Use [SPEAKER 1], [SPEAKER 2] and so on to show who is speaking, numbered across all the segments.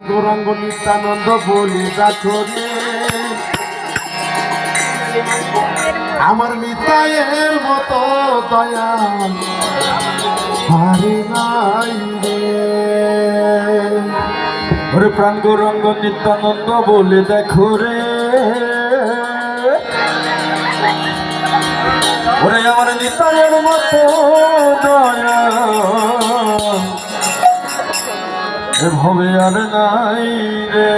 [SPEAKER 1] গৌরাঙ্গ নিত্যানন্দ বলি আমার নিতায়ের মতো দয়াল হারে রে। প্রাণ গৌরাঙ্গ নিত্যানন্দ বলে দেখো রে। ওরে আমার নিতায়ের মতো দয়াল ভবে আর নাই রে।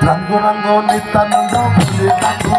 [SPEAKER 1] প্রাঙ্গরাঙ্গ নিত্যানন্দ ভুলে ডাকো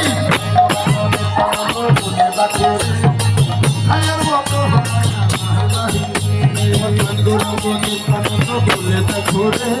[SPEAKER 1] বলে দেখো রে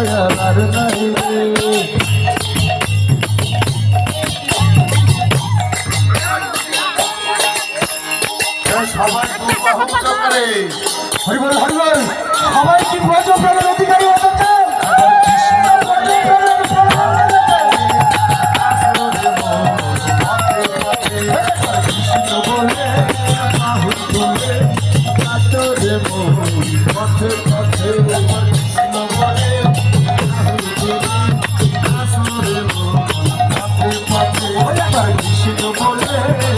[SPEAKER 1] আর নাই সবাই হরিবল হরিবল। সবাই কি ব্রজপ্রাণের অধিকারী? 是个过日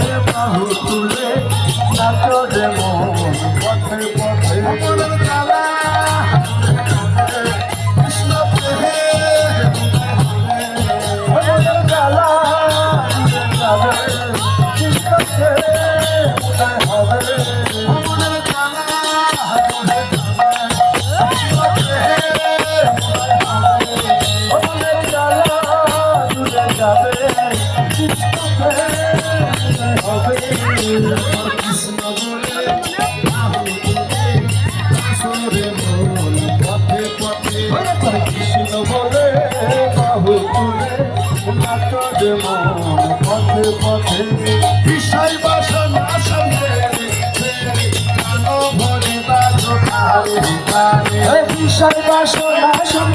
[SPEAKER 1] কাটে মন পথে পথে বিষয় বাসন আসন বিষয় বাসন আসন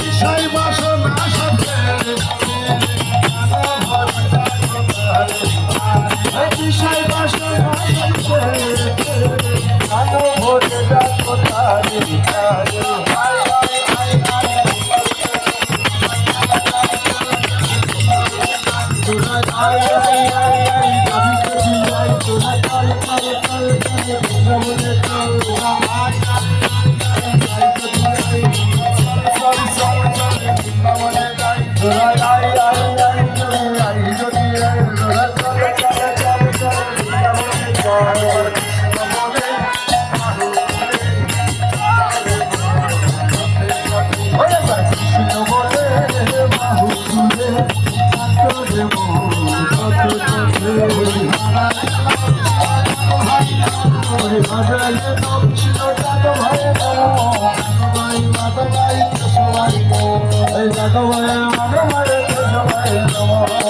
[SPEAKER 2] বিষয় বাসন
[SPEAKER 1] আসন বিষয় বাসন আসন ভোরে ডাকো তারে তারে Oh.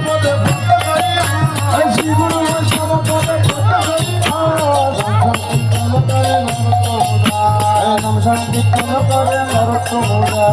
[SPEAKER 1] I'm gonna.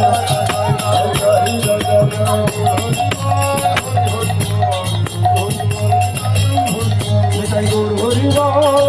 [SPEAKER 1] Hari Hari Hari